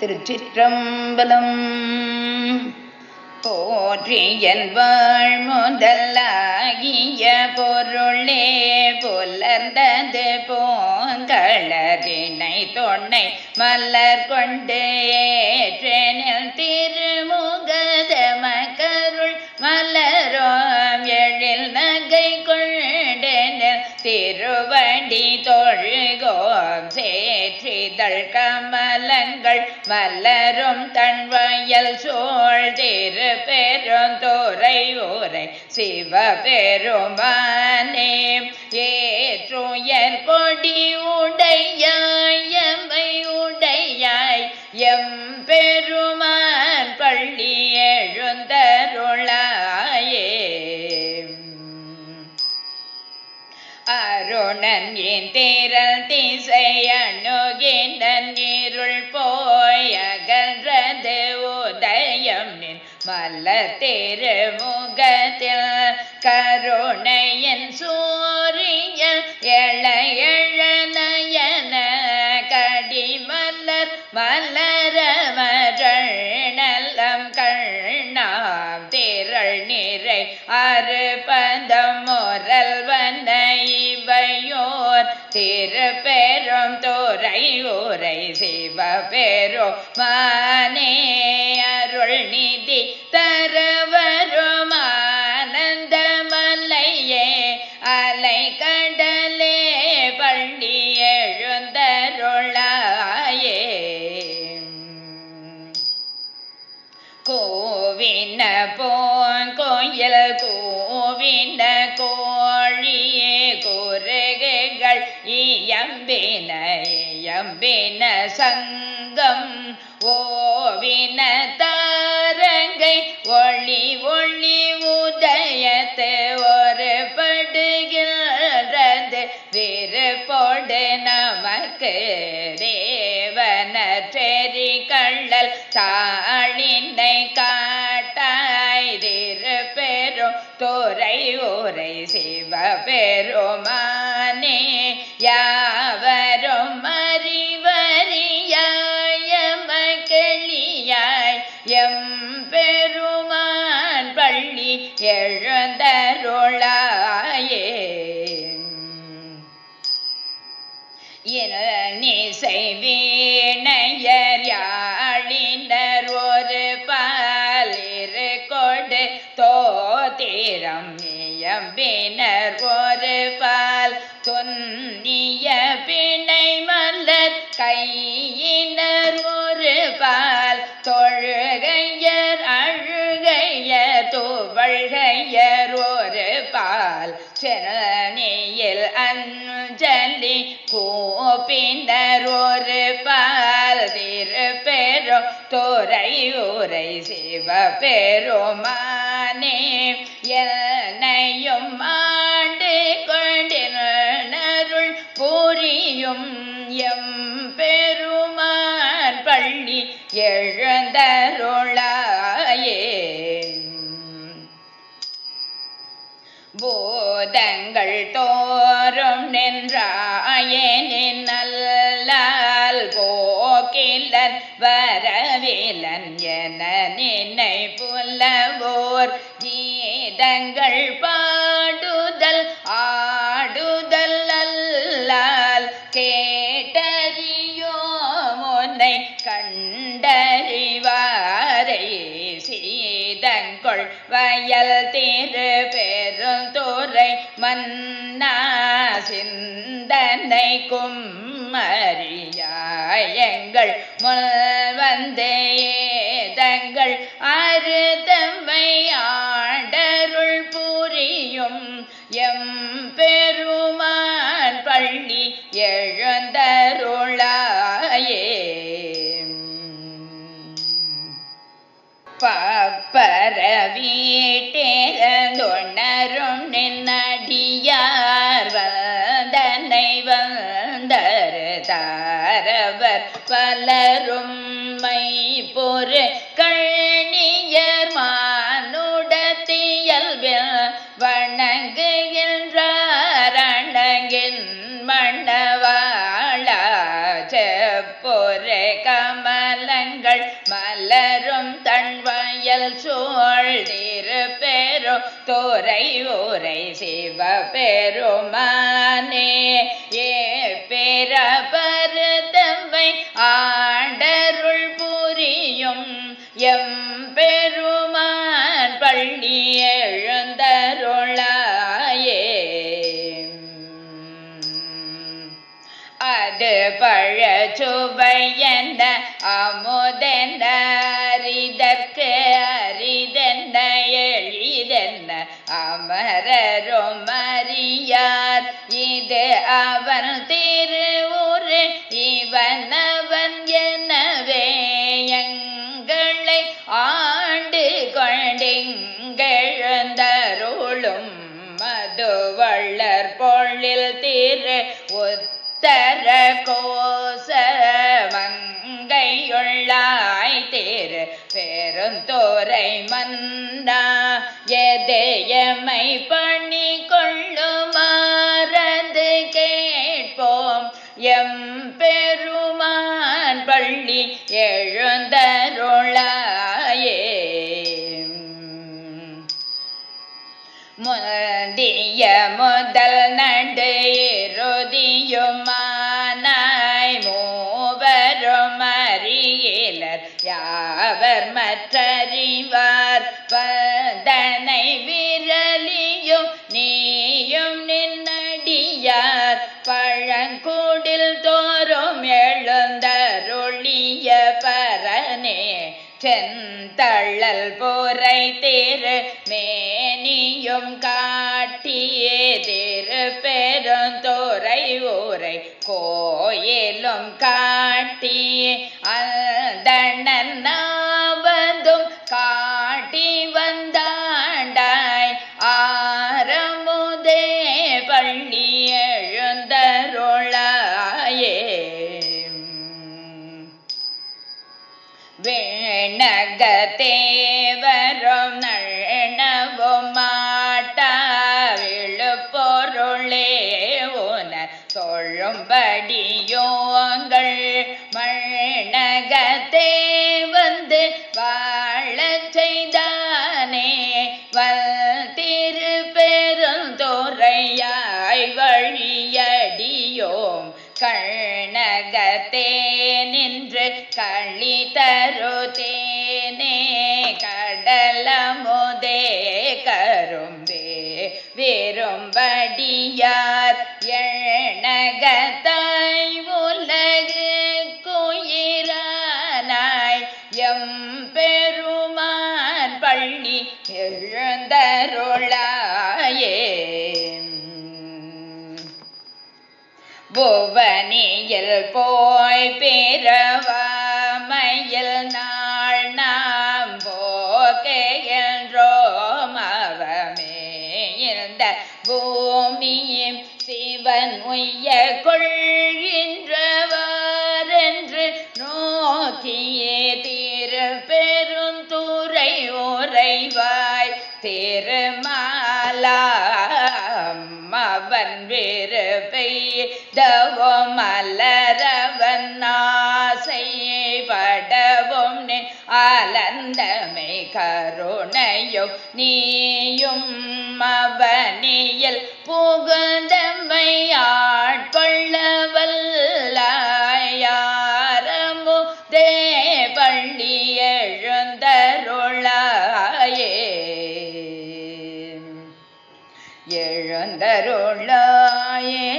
திருச்சிற்றம்பலம். போற்றியல் வாழ் முதலாகிய பொருளே புலர்ந்தது போங்களரினை தொன்னை மலர் கொண்டு வல்லரும் தன்வயல் சோழ் திரு பெருந்தோரை ஊரை சிவ பெருமானே. ஏற்றுயர் கொடி உடையாய் எம்மை உடையாய் எம் பெருமான் பள்ளி எழுந்தருளாயே. அருணன் என் தேரல் திசை அணுகின் இருள் போ நின் மல்ல திருமுகத்தில் கருணையன் சூரிய எழ எழ நயன கடிமலர் மலர கண்ணாம் திரள் நிறை அறுபதம் முரல் வந்த இவையோர் திருப்பெரும் துறை ஊரை சிவ பெரும் மானே நிதி தரவரும் ஆனந்த மலையே அலை கடலே பள்ளி எழுந்தருளாயே கோவின போன் கோயில் கோவின கோழியே குருகுகள் இயம்பின இயம்பின சங்க ஒளி ஒளி உதயத்து ஒரு படுகிறது விருப்போடு நமக்கு தேவன செறி கள்ளல் தாளினை காட்டாய். திரு துறை ஊரை சிவ பெருமா கூப்பினர் ஒரு பால் திரு பெரும் துறை உரை சிவ பெருமானே என்னையும் ஆண்டு கொண்டிருள் புரியும் எம் பெருமான் பள்ளி எழுந்தருளாயே நின்னை புல்லவோர் கீதங்கள் பாடுதல் ஆடுதல் அல்லால் கேட்டறியோ முனை கண்டறிவாரை சீதங்கொள் வயல் திரு பெருந்துரை மன்னா சிந்தனை கும்மறியாயங்கள் முல் வந்தே எம் பெருமான் பள்ளி எழுந்தருளாயே. பப்பர வீட்டிறந்தொன்னரும் நின்னடியார் வந்தனை வந்தரு தாரவர் பலரும் பொரு கமலங்கள் மலரும் தன்வயல் சூழ் திருப்பெரும் தோரை ஊரை சிவ பெருமா அமரரும் அறியார். இது அவன் திருவுரு இவன் அவன் எனவே எங்களை ஆண்டு கொண்டிங்கெழுந்தருளும் மதுவள்ளர் பொழில் திரு உத்தர கோ இறுதியுமானாய் மூவரும் அறியலர் யாவர் மற்றறிவார்? பதனை விரலியும் நீயும் நின்னடியார். பழங்குடில் தோறும் எழுந்தருளிய பரனே செந்தள்ளல் போரை திரு மேனியும் கா உலகத்தாய் உலகு குயிரானாய் எம் பெருமான் பள்ளி எழுந்தருளாயே. புவனியில் போய் பிறவாமையில் நான் படவும் ஆலந்தமை கருணையும் நீயும் அவனியில் புகுந்தமை ஆட்கொள்ள வல்லாயாரமுதே பள்ளி எழுந்தருளாயே. எழுந்தருளாயே.